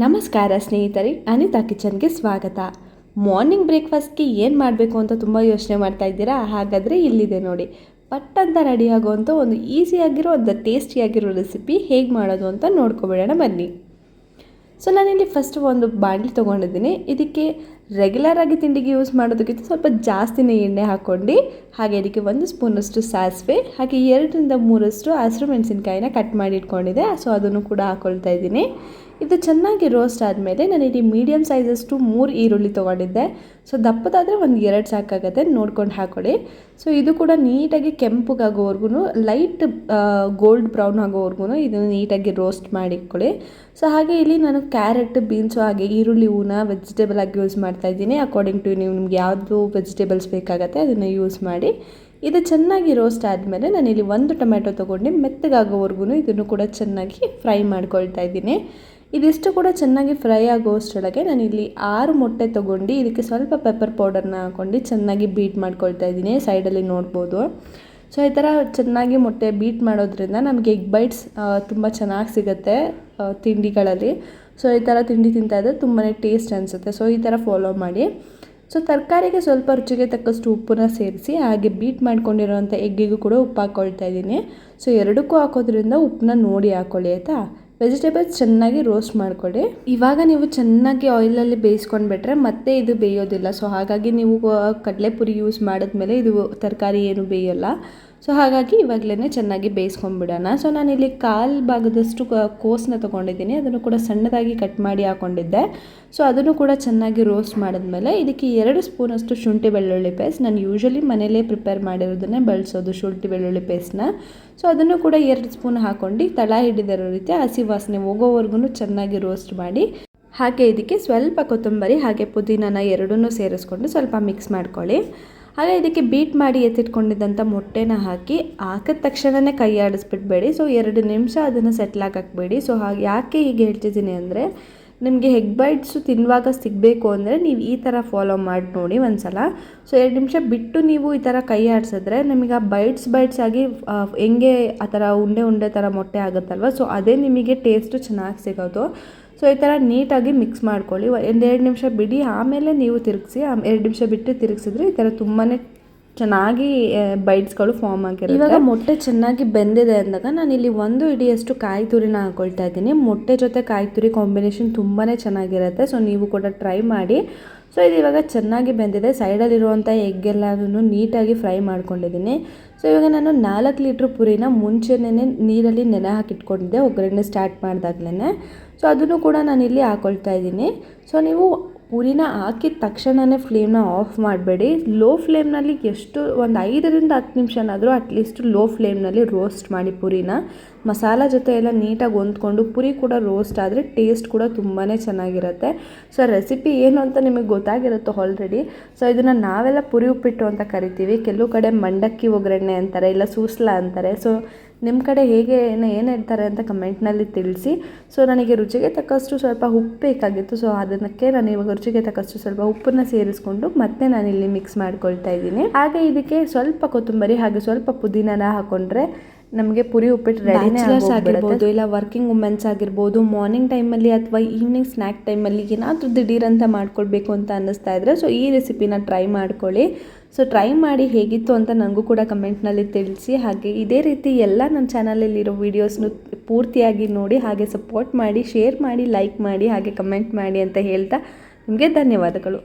ನಮಸ್ಕಾರ ಸ್ನೇಹಿತರೆ, ಅನಿತಾ ಕಿಚನ್ಗೆ ಸ್ವಾಗತ. ಮಾರ್ನಿಂಗ್ ಬ್ರೇಕ್ಫಾಸ್ಟ್ಗೆ ಏನು ಮಾಡಬೇಕು ಅಂತ ತುಂಬ ಯೋಚನೆ ಮಾಡ್ತಾ ಇದ್ದೀರಾ? ಹಾಗಾದರೆ ಇಲ್ಲಿದೆ ನೋಡಿ. ಪಟ್ ಅಂತ ರೆಡಿ ಆಗುವಂಥ ಒಂದು ಈಸಿಯಾಗಿರೋ ಒಂದು ಟೇಸ್ಟಿಯಾಗಿರೋ ರೆಸಿಪಿ ಹೇಗೆ ಮಾಡೋದು ಅಂತ ನೋಡ್ಕೊಬೇಡೋಣ ಬನ್ನಿ. ಸೊ ನಾನಿಲ್ಲಿ ಫಸ್ಟ್ ಒಂದು ಬಾಂಡ್ಲಿ ತೊಗೊಂಡಿದ್ದೀನಿ. ಇದಕ್ಕೆ ರೆಗ್ಯುಲರ್ ಆಗಿ ತಿಂಡಿಗೆ ಯೂಸ್ ಮಾಡೋದಕ್ಕಿಂತ ಸ್ವಲ್ಪ ಜಾಸ್ತಿನೇ ಎಣ್ಣೆ ಹಾಕ್ಕೊಂಡು, ಹಾಗೆ ಇದಕ್ಕೆ ಒಂದು ಸ್ಪೂನಷ್ಟು ಸಾಸಿವೆ, ಹಾಗೆ ಎರಡರಿಂದ ಮೂರಷ್ಟು ಹಸಿರು ಮೆಣಸಿನ್ಕಾಯಿನ ಕಟ್ ಮಾಡಿ ಇಟ್ಕೊಂಡಿದ್ದೆ. ಸೊ ಅದನ್ನು ಕೂಡ ಹಾಕ್ಕೊಳ್ತಾ ಇದ್ದೀನಿ. ಇದು ಚೆನ್ನಾಗಿ ರೋಸ್ಟ್ ಆದಮೇಲೆ ನಾನು ಇಲ್ಲಿ ಮೀಡಿಯಮ್ ಸೈಜಷ್ಟು ಮೂರು ಈರುಳ್ಳಿ ತೊಗೊಂಡಿದ್ದೆ. ಸೊ ದಪ್ಪದಾದರೆ ಒಂದು ಎರಡು ಸಾಕಾಗತ್ತೆ. ನೋಡ್ಕೊಂಡು ಹಾಕೊಳ್ಳಿ. ಸೊ ಇದು ಕೂಡ ನೀಟಾಗಿ ಕೆಂಪಗಾಗೋವರೆಗೂ ಲೈಟ್ ಗೋಲ್ಡ್ ಬ್ರೌನ್ ಆಗೋವರೆಗೂ ಇದನ್ನು ನೀಟಾಗಿ ರೋಸ್ಟ್ ಮಾಡಿಕೊಳ್ಳಿ. ಸೊ ಹಾಗೆ ಇಲ್ಲಿ ನಾನು ಕ್ಯಾರೆಟ್ ಬೀನ್ಸು ಹಾಗೆ ಈರುಳ್ಳಿ, ಹೂನ ವೆಜಿಟೇಬಲ್ ಆಗಿ ಯೂಸ್ ಮಾಡ್ತಾ ಇದ್ದೀನಿ. ಅಕಾರ್ಡಿಂಗ್ ಟು ನೀವು ನಿಮ್ಗೆ ಯಾವುದು ವೆಜಿಟೇಬಲ್ಸ್ ಬೇಕಾಗತ್ತೆ ಅದನ್ನು ಯೂಸ್ ಮಾಡಿ. ಇದು ಚೆನ್ನಾಗಿ ರೋಸ್ಟ್ ಆದಮೇಲೆ ನಾನಿಲ್ಲಿ ಒಂದು ಟೊಮೆಟೊ ತೊಗೊಂಡು ಮೆತ್ತಗಾಗೋವರೆಗೂ ಇದನ್ನು ಕೂಡ ಚೆನ್ನಾಗಿ ಫ್ರೈ ಮಾಡ್ಕೊಳ್ತಾ ಇದ್ದೀನಿ. ಇದಿಷ್ಟು ಕೂಡ ಚೆನ್ನಾಗಿ ಫ್ರೈ ಆಗೋಷ್ಟರೊಳಗೆ ನಾನಿಲ್ಲಿ ಆರು ಮೊಟ್ಟೆ ತೊಗೊಂಡು ಇದಕ್ಕೆ ಸ್ವಲ್ಪ ಪೆಪ್ಪರ್ ಪೌಡರ್ನ ಹಾಕೊಂಡು ಚೆನ್ನಾಗಿ ಬೀಟ್ ಮಾಡ್ಕೊಳ್ತಾ ಇದ್ದೀನಿ. ಸೈಡಲ್ಲಿ ನೋಡ್ಬೋದು. ಸೊ ಈ ಥರ ಚೆನ್ನಾಗಿ ಮೊಟ್ಟೆ ಬೀಟ್ ಮಾಡೋದ್ರಿಂದ ನಮಗೆ ಎಗ್ ಬೈಟ್ಸ್ ತುಂಬ ಚೆನ್ನಾಗಿ ಸಿಗುತ್ತೆ ತಿಂಡಿಗಳಲ್ಲಿ. ಸೊ ಈ ಥರ ತಿಂಡಿ ತಿಂತಾಯಿದ್ರೆ ತುಂಬಾ ಟೇಸ್ಟ್ ಅನಿಸುತ್ತೆ. ಸೊ ಈ ಥರ ಫಾಲೋ ಮಾಡಿ. ಸೊ ತರಕಾರಿಗೆ ಸ್ವಲ್ಪ ರುಚಿಗೆ ತಕ್ಕಷ್ಟು ಉಪ್ಪನ್ನ ಸೇರಿಸಿ ಹಾಗೆ ಬೀಟ್ ಮಾಡ್ಕೊಂಡಿರೋಂಥ ಎಗ್ಗಿಗೂ ಕೂಡ ಉಪ್ಪು ಹಾಕ್ಕೊಳ್ತಾ ಇದ್ದೀನಿ. ಸೊ ಎರಡಕ್ಕೂ ಹಾಕೋದ್ರಿಂದ ಉಪ್ಪನ್ನ ನೋಡಿ ಹಾಕ್ಕೊಳ್ಳಿ ಆಯಿತಾ? ವೆಜಿಟೇಬಲ್ಸ್ ಚೆನ್ನಾಗಿ ರೋಸ್ಟ್ ಮಾಡಿಕೊಡಿ ಇವಾಗ ನೀವು ಚೆನ್ನಾಗಿ ಆಯಿಲಲ್ಲಿ ಬೇಯಿಸ್ಕೊಂಡ್ಬಿಟ್ರೆ ಮತ್ತೆ ಇದು ಬೇಯೋದಿಲ್ಲ. ಸೊ ಹಾಗಾಗಿ ನೀವು ಕಡಲೆಪುರಿ ಯೂಸ್ ಮಾಡಿದ್ಮೇಲೆ ಇದು ತರಕಾರಿ ಏನು ಬೇಯೋಲ್ಲ. ಸೊ ಹಾಗಾಗಿ ಇವಾಗಲೇ ಚೆನ್ನಾಗಿ ಬೇಯಿಸ್ಕೊಂಡ್ಬಿಡೋಣ. ಸೊ ನಾನಿಲ್ಲಿ ಕಾಲು ಭಾಗದಷ್ಟು ಕೋಸನ್ನ ತೊಗೊಂಡಿದ್ದೀನಿ. ಅದನ್ನು ಕೂಡ ಸಣ್ಣದಾಗಿ ಕಟ್ ಮಾಡಿ ಹಾಕ್ಕೊಂಡಿದ್ದೆ ಸೊ ಅದನ್ನು ಕೂಡ ಚೆನ್ನಾಗಿ ರೋಸ್ಟ್ ಮಾಡಿದ್ಮೇಲೆ ಇದಕ್ಕೆ ಎರಡು ಸ್ಪೂನಷ್ಟು ಶುಂಠಿ ಬೆಳ್ಳುಳ್ಳಿ ಪೇಸ್ಟ್. ನಾನು ಯೂಶ್ವಲಿ ಮನೆಯಲ್ಲೇ ಪ್ರಿಪೇರ್ ಮಾಡಿರೋದನ್ನೇ ಬಳಸೋದು ಶುಂಠಿ ಬೆಳ್ಳುಳ್ಳಿ ಪೇಸ್ಟ್ನ. ಸೊ ಅದನ್ನು ಕೂಡ ಎರಡು ಸ್ಪೂನ್ ಹಾಕ್ಕೊಂಡು ತಳ ಹಿಡಿದಿರೋ ರೀತಿ ಹಸಿ ವಾಸನೆ ಹೋಗೋವರೆಗೂ ಚೆನ್ನಾಗಿ ರೋಸ್ಟ್ ಮಾಡಿ. ಹಾಗೆ ಇದಕ್ಕೆ ಸ್ವಲ್ಪ ಕೊತ್ತಂಬರಿ ಹಾಗೆ ಪುದೀನನ ಎರಡನ್ನೂ ಸೇರಿಸ್ಕೊಂಡು ಸ್ವಲ್ಪ ಮಿಕ್ಸ್ ಮಾಡ್ಕೊಳ್ಳಿ. ಹಾಗೆ ಇದಕ್ಕೆ ಬೀಟ್ ಮಾಡಿ ಎತ್ತಿಟ್ಕೊಂಡಿದ್ದಂಥ ಮೊಟ್ಟೆನ ಹಾಕಿ ಹಾಕಿದ ತಕ್ಷಣವೇ ಕೈ ಆಡಿಸ್ಬಿಟ್ಬೇಡಿ ಸೊ ಎರಡು ನಿಮಿಷ ಅದನ್ನು ಸೆಟ್ಲ್ ಹಾಕಬೇಡಿ ಸೊ ಹಾಗೆ ಯಾಕೆ ಹೀಗೆ ಹೇಳ್ತಿದ್ದೀನಿ ಅಂದರೆ, ನಿಮಗೆ ಹೆಗ್ ಬೈಟ್ಸು ತಿನ್ನುವಾಗ ಸಿಗಬೇಕು ಅಂದರೆ ನೀವು ಈ ಥರ ಫಾಲೋ ಮಾಡಿ ನೋಡಿ ಒಂದು ಸಲ ಸೊ ಎರಡು ನಿಮಿಷ ಬಿಟ್ಟು ನೀವು ಈ ಥರ ಕೈ ಆಡಿಸಿದ್ರೆ ನಿಮಗೆ ಆ ಬೈಟ್ಸ್ ಬೈಟ್ಸ್ ಆಗಿ ಹೆಂಗೆ ಆ ಥರ ಉಂಡೆ ಉಂಡೆ ಥರ ಮೊಟ್ಟೆ ಆಗುತ್ತಲ್ವ? ಸೊ ಅದೇ ನಿಮಗೆ ಟೇಸ್ಟು ಚೆನ್ನಾಗಿ ಸಿಗೋದು. ಸೊ ಈ ಥರ ನೀಟಾಗಿ ಮಿಕ್ಸ್ ಮಾಡ್ಕೊಳ್ಳಿ. ಒಂದು ಎರಡು ನಿಮಿಷ ಬಿಡಿ, ಆಮೇಲೆ ನೀವು ತಿರುಗಿಸಿ ಎರಡು ನಿಮಿಷ ಬಿಟ್ಟು ತಿರುಗಿಸಿದ್ರೆ ಈ ಥರ ತುಂಬಾ ಚೆನ್ನಾಗಿ ಬೈಟ್ಸ್ಗಳು ಫಾರ್ಮ್ ಆಗಿರುತ್ತೆ. ಇವಾಗ ಮೊಟ್ಟೆ ಚೆನ್ನಾಗಿ ಬೆಂದಿದೆ ಅಂದಾಗ ನಾನು ಇಲ್ಲಿ ಒಂದು ಇಡಿಯಷ್ಟು ಕಾಯಿ ತುರಿನ ಹಾಕೊಳ್ತಾ ಇದ್ದೀನಿ. ಮೊಟ್ಟೆ ಜೊತೆ ಕಾಯಿ ತುರಿ ಕಾಂಬಿನೇಷನ್ ತುಂಬಾ ಚೆನ್ನಾಗಿರುತ್ತೆ, ಸೊ ನೀವು ಕೂಡ ಟ್ರೈ ಮಾಡಿ. ಸೊ ಇದು ಇವಾಗ ಚೆನ್ನಾಗಿ ಬೆಂದಿದೆ. ಸೈಡಲ್ಲಿರುವಂಥ ಎಲ್ಲಾನು ನೀಟಾಗಿ ಫ್ರೈ ಮಾಡ್ಕೊಂಡಿದ್ದೀನಿ. ಸೊ ಇವಾಗ ನಾನು ನಾಲ್ಕು ಲೀಟ್ರ್ ಪುರಿನ ಮುಂಚೆನೇ ನೀರಲ್ಲಿ ನೆನೆ ಹಾಕಿಟ್ಕೊಂಡಿದ್ದೆ ಒಗ್ಗರಣೆ ಸ್ಟಾರ್ಟ್ ಮಾಡಿದಾಗ್ಲೇ ಸೊ ಅದನ್ನು ಕೂಡ ನಾನು ಇಲ್ಲಿ ಹಾಕೊಳ್ತಾ ಇದ್ದೀನಿ. ಸೊ ನೀವು ಪುರಿನ ಹಾಕಿದ ತಕ್ಷಣವೇ ಫ್ಲೇಮ್ನ ಆಫ್ ಮಾಡಬೇಡಿ. ಲೋ ಫ್ಲೇಮ್ನಲ್ಲಿ ಎಷ್ಟು, ಒಂದು ಐದರಿಂದ ಹತ್ತು ನಿಮಿಷನಾದರೂ ಅಟ್ಲೀಸ್ಟ್ ಲೋ ಫ್ಲೇಮ್ನಲ್ಲಿ ರೋಸ್ಟ್ ಮಾಡಿ ಪುರಿನ. ಮಸಾಲ ಜೊತೆ ಎಲ್ಲ ನೀಟಾಗಿ ಹೊಂದ್ಕೊಂಡು ಪುರಿ ಕೂಡ ರೋಸ್ಟ್ ಆದರೆ ಟೇಸ್ಟ್ ಕೂಡ ತುಂಬಾ ಚೆನ್ನಾಗಿರುತ್ತೆ. ಸೊ ರೆಸಿಪಿ ಏನು ಅಂತ ನಿಮಗೆ ಗೊತ್ತಾಗಿರುತ್ತೋ ಆಲ್ರೆಡಿ ಸೊ ಇದನ್ನು ನಾವೆಲ್ಲ ಪುರಿ ಉಪ್ಪಿಟ್ಟು ಅಂತ ಕರಿತೀವಿ. ಕೆಲವು ಕಡೆ ಮಂಡಕ್ಕಿ ಒಗ್ಗರಣೆ ಅಂತಾರೆ, ಇಲ್ಲ ಸೂಸ್ಲ ಅಂತಾರೆ. ಸೊ ನಿಮ್ಮ ಕಡೆ ಹೇಗೆ ಏನು ಏನು ಹೇಳ್ತಾರೆ ಅಂತ ಕಮೆಂಟ್ನಲ್ಲಿ ತಿಳಿಸಿ. ಸೊ ನನಗೆ ರುಚಿಗೆ ತಕ್ಕಷ್ಟು ಸ್ವಲ್ಪ ಉಪ್ಪು ಬೇಕಾಗಿತ್ತು. ಸೊ ಅದಕ್ಕೆ ನಾನು ಇವಾಗ ರುಚಿಗೆ ತಕ್ಕಷ್ಟು ಸ್ವಲ್ಪ ಉಪ್ಪನ್ನ ಸೇರಿಸ್ಕೊಂಡು ಮತ್ತೆ ನಾನಿಲ್ಲಿ ಮಿಕ್ಸ್ ಮಾಡ್ಕೊಳ್ತಾ ಇದ್ದೀನಿ. ಹಾಗೆ ಇದಕ್ಕೆ ಸ್ವಲ್ಪ ಕೊತ್ತಂಬರಿ ಹಾಗೆ ಸ್ವಲ್ಪ ಪುದೀನನ ಹಾಕೊಂಡ್ರೆ ನಮಗೆ ಪುರಿ ಉಪ್ಪಿಟ್ಟು ರೆಡಿನೇ ಆಗಿರ್ಬೋದು ಇಲ್ಲ ವರ್ಕಿಂಗ್ ವುಮೆನ್ಸ್ ಆಗಿರ್ಬೋದು ಮಾರ್ನಿಂಗ್ ಟೈಮಲ್ಲಿ ಅಥವಾ ಈವ್ನಿಂಗ್ ಸ್ನ್ಯಾಕ್ ಟೈಮಲ್ಲಿ ಏನಾದರೂ ದಿಢೀರಂತ ಮಾಡ್ಕೊಳ್ಬೇಕು ಅಂತ ಅನ್ನಿಸ್ತಾ ಇದ್ದರೆ ಸೊ ಈ ರೆಸಿಪಿನ ಟ್ರೈ ಮಾಡ್ಕೊಳ್ಳಿ. ಸೊ ಟ್ರೈ ಮಾಡಿ ಹೇಗಿತ್ತು ಅಂತ ನನಗೂ ಕೂಡ ಕಮೆಂಟ್ನಲ್ಲಿ ತಿಳಿಸಿ. ಹಾಗೆ ಇದೇ ರೀತಿ ಎಲ್ಲ ನನ್ನ ಚಾನಲಲ್ಲಿರೋ ವೀಡಿಯೋಸ್ನು ಪೂರ್ತಿಯಾಗಿ ನೋಡಿ ಹಾಗೆ ಸಪೋರ್ಟ್ ಮಾಡಿ ಶೇರ್ ಮಾಡಿ ಲೈಕ್ ಮಾಡಿ ಹಾಗೆ ಕಮೆಂಟ್ ಮಾಡಿ ಅಂತ ಹೇಳ್ತಾ. ನಿಮಗೆ ಧನ್ಯವಾದಗಳು.